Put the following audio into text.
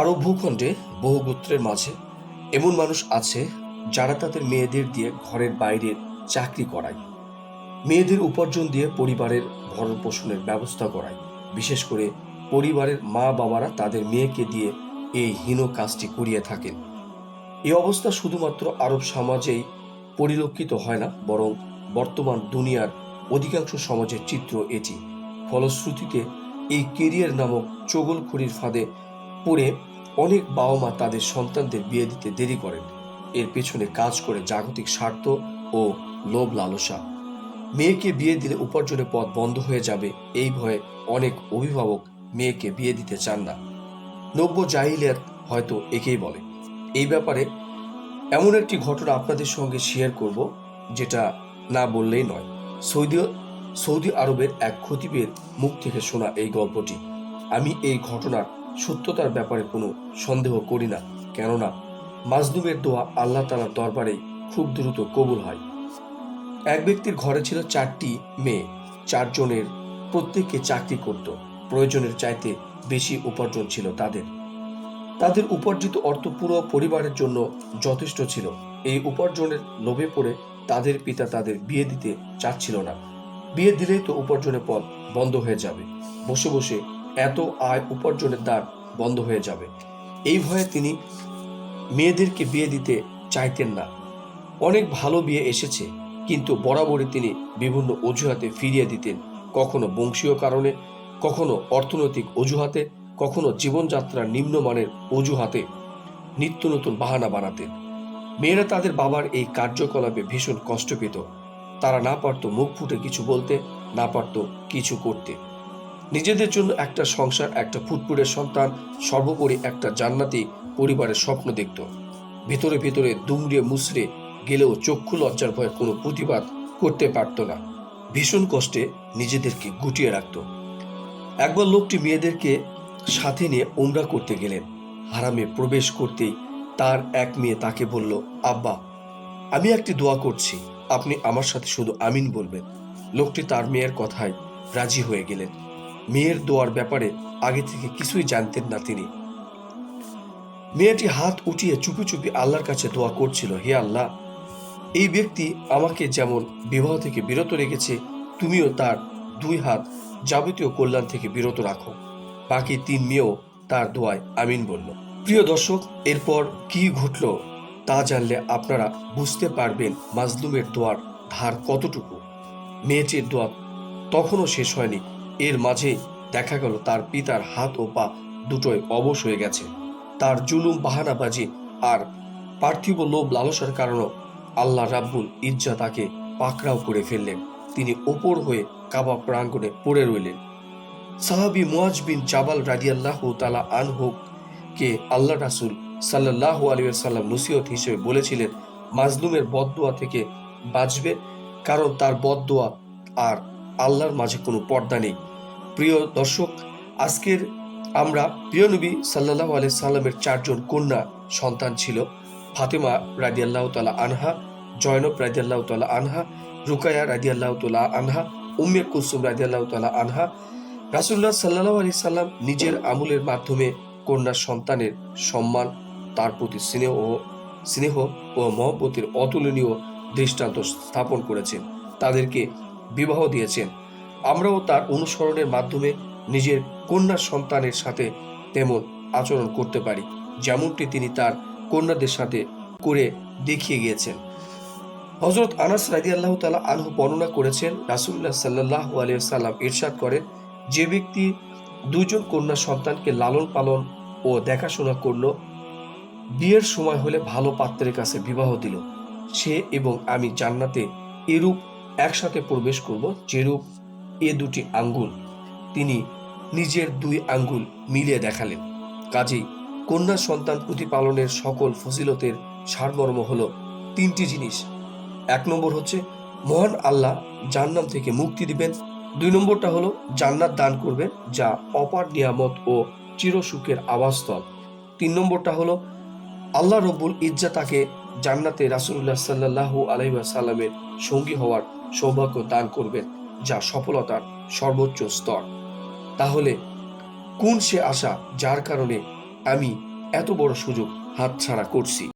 আরব ভূখণ্ডে বহু গোত্রের মাঝে এমন মানুষ আছে যারা তাদের মেয়েদের দিয়ে ঘরের বাইরের চাকরি করায়, মেয়েদের উপার্জন দিয়ে পরিবারের ভরণ পোষণের ব্যবস্থা করায়। বিশেষ করে পরিবারের মা বাবারা তাদের মেয়েকে দিয়ে এই হীন কাজটি করিয়ে থাকেন। এই অবস্থা শুধুমাত্র আরব সমাজেই পরিলক্ষিত হয় না, বরং বর্তমান দুনিয়ার অধিকাংশ সমাজের চিত্র এটি। ফলশ্রুতিতে এই কেরিয়ার নামক চগলখড়ির ফাঁদে পড়ে অনেক বাবা মা তাদের সন্তানদের বিয়ে দিতে দেরি করেন। এর পেছনে কাজ করে জাগতিক স্বার্থ ও লোভ লালসা। মেয়েকে বিয়ে দিলে উপার্জনের পথ বন্ধ হয়ে যাবে, এই ভয়ে অনেক অভিভাবক মেয়েকে বিয়ে দিতে চান না। নব্য জাহিলিয়াত হয়তো একেই বলে। এই ব্যাপারে এমন একটি ঘটনা আপনাদের সঙ্গে শেয়ার করব, যেটা না বললেই নয়। সৌদি সৌদি আরবের এক খতিবের মুখ থেকে শোনা এই গল্পটি। আমি এই ঘটনার সত্যতার ব্যাপারে কোনো সন্দেহ করি না, কেননা মাজলুমের দোয়া আল্লাহ তালার দরবারে খুব দ্রুত কবুল হয়। এক ব্যক্তির ঘরে ছিল চারটি মেয়ে, চারজনের প্রত্যেককে চাকরি করত, প্রয়োজনের চাইতে বেশি উপার্জন ছিল তাদের। তাদের উপার্জিত অর্থ পুরো পরিবারের জন্য যথেষ্ট ছিল। এই উপার্জনের লোভে পড়ে তাদের পিতা তাদের বিয়ে দিতে চাচ্ছিল না। বিয়ে দিলেই তো উপার্জনের পথ বন্ধ হয়ে যাবে। বসে বসে এত আয় উপার্জনের দ্বার বন্ধ হয়ে যাবে। এই ভয়ে তিনি মেয়েদেরকে বিয়ে দিতে চাইতেন না। অনেক ভালো বিয়ে এসেছে, কিন্তু বরাবরই তিনি বিভিন্ন অজুহাতে ফিরিয়ে দিতেন, কখনো বংশীয় কারণে, কখনো অর্থনৈতিক অজুহাতে, কখনো জীবনযাত্রার নিম্নমানের অজুহাতে নিত্য নতুন বাহানা বানাতেন। মেয়েরা তাদের বাবার এই কার্যকলাপে ভীষণ কষ্ট পেত। তারা না পারত মুখ ফুটে কিছু বলতে, না পারত কিছু করতে। নিজেদের জন্য একটা সংসার, একটা ফুটফুটের সন্তান, সর্বোপরি একটা জান্নাতি পরিবারের স্বপ্ন দেখত। ভেতরে ভেতরে দুমড়ে মুসড়ে গেলেও চক্ষু লজ্জার ভয়ে কোনো প্রতিবাদ করতে পারত না। ভীষণ কষ্টে নিজেদেরকে গুটিয়ে রাখত। একবার লোকটি মেয়েদেরকে সাথে নিয়ে ওমরা করতে গেলেন। হারামে প্রবেশ করতেই তার এক মেয়ে তাকে বলল, আব্বা, আমি একটি দোয়া করছি। আপনি আমার সাথে শুধু আমিন বলবেন। লোকটি তার মেয়ের কথায় রাজি হয়ে গেলেন। মেয়ের দোয়ার ব্যাপারে আগে থেকে কিছুই জানতেন না তিনি। মেয়েটি হাত উঠিয়ে চুপি চুপি আল্লাহর কাছে দোয়া করছিল, হে আল্লাহ, এই ব্যক্তি আমাকে যেমন বিবাহ থেকে বিরত রেখেছে, তুমিও তার দুই হাত যাবতীয় কল্যাণ থেকে বিরত রাখো। বাকি তিন মেয়েও তার দোয়ায় আমিন বলল। প্রিয় দর্শক, এরপর কি ঘটল তা জানলে আপনারা বুঝতে পারবেন মাজলুমের দোয়ার ধার কতটুকু। মেয়েটির দোয়া তখনও শেষ হয়নি এর মাঝে দেখা গেল তার পিতার হাত ও পা দুটোই অবশ হয়ে গেছে। তার জুলুম বাহানাবাজি আর পার্থিব লোভ লালসার কারণে আল্লাহ রাব্বুল ইজ্জা তাকে পাকড়াও করে ফেললেন। তিনি ওপর হয়ে কাবা প্রাঙ্গণে পড়ে রইলেন। সাহাবি মুয়াজ বিন জাবাল রাদিয়াল্লাহ তালা আনহুক কে আল্লাহ রাসুল সাল্লাহ আলিয়াল্লাম নসিহত হিসেবে বলেছিলেন, মাজলুমের বদদোয়া থেকে বাঁচবে, কারণ তার বদদোয়া আর আল্লাহর মাঝে কোনো পর্দা নেই। প্রিয় দর্শক, আজকের আমরা প্রিয় নবী সাল্লাহ আলি সাল্লামের চারজন কন্যা সন্তান ছিল, ফাতেমা রাদিয়াল্লাহ তালা আনহা, জয়নব রাদিয়াল্লাহ তালা আনহা, রুকায়া রাদিয়াল্লাহ তালা আনহা, উম্মে কুসুম রাদিয়াল্লাহ তালা আনহা। রাসুল্লাহ সাল্লাহ আলি সাল্লাম নিজের আমলের মাধ্যমে কন্যা সন্তানের সম্মান, তার প্রতি স্নেহ ও স্নেহ ও মহব্বতের অতুলনীয় দৃষ্টান্ত স্থাপন করেছেন। তাদেরকে বিবাহ দিয়েছেন। আমরাও তার অনুসরণের মাধ্যমে নিজের কন্যা সন্তানের সাথে তেমন আচরণ করতে পারি, যেমনটি তিনি তার কন্যাদের সাথে করে দেখিয়ে গিয়েছেন। হজরত আনাস রাজি আল্লাহ তালা আনহু বর্ণনা করেছেন রাসুল্লাহ সাল্লাহ আলিয়া সাল্লাম ইরশাদ করেন, যে ব্যক্তি দুজন কন্যা সন্তানকে লালন পালন ও দেখাশোনা করল, বিয়ের সময় হলে ভালো পাত্রের কাছে বিবাহ দিল। সে এবং আমি জান্নাতে এরূপ একসাথে প্রবেশ করব যেরূপ এ দুটি আঙ্গুল। তিনি নিজের দুই আঙ্গুল মিলিয়ে দেখালেন। কাজেই কন্যা সন্তান প্রতিপালনের সকল ফজিলতের সারমর্ম হল তিনটি জিনিস। এক নম্বর হচ্ছে, মহান আল্লাহ জান্নাম থেকে মুক্তি দিবেন। দুই নম্বরটা হলো, জান্নাত দান করবেন যা অপার নিয়ামত ও চিরসুখের আবাসস্থল। তিন নম্বরটা হলো, আল্লাহ রব্বুল ইজ্জা তাকে জান্নাতে রাসুল্লাহ সাল্লাহ আলহিসাল্লামের সঙ্গী হওয়ার সৌভাগ্য দান করবেন, যা সফলতার সর্বোচ্চ স্তর। তাহলে, কোন সে আশা যার কারণে আমি এত বড় সুযোগ হাতছাড়া করছি?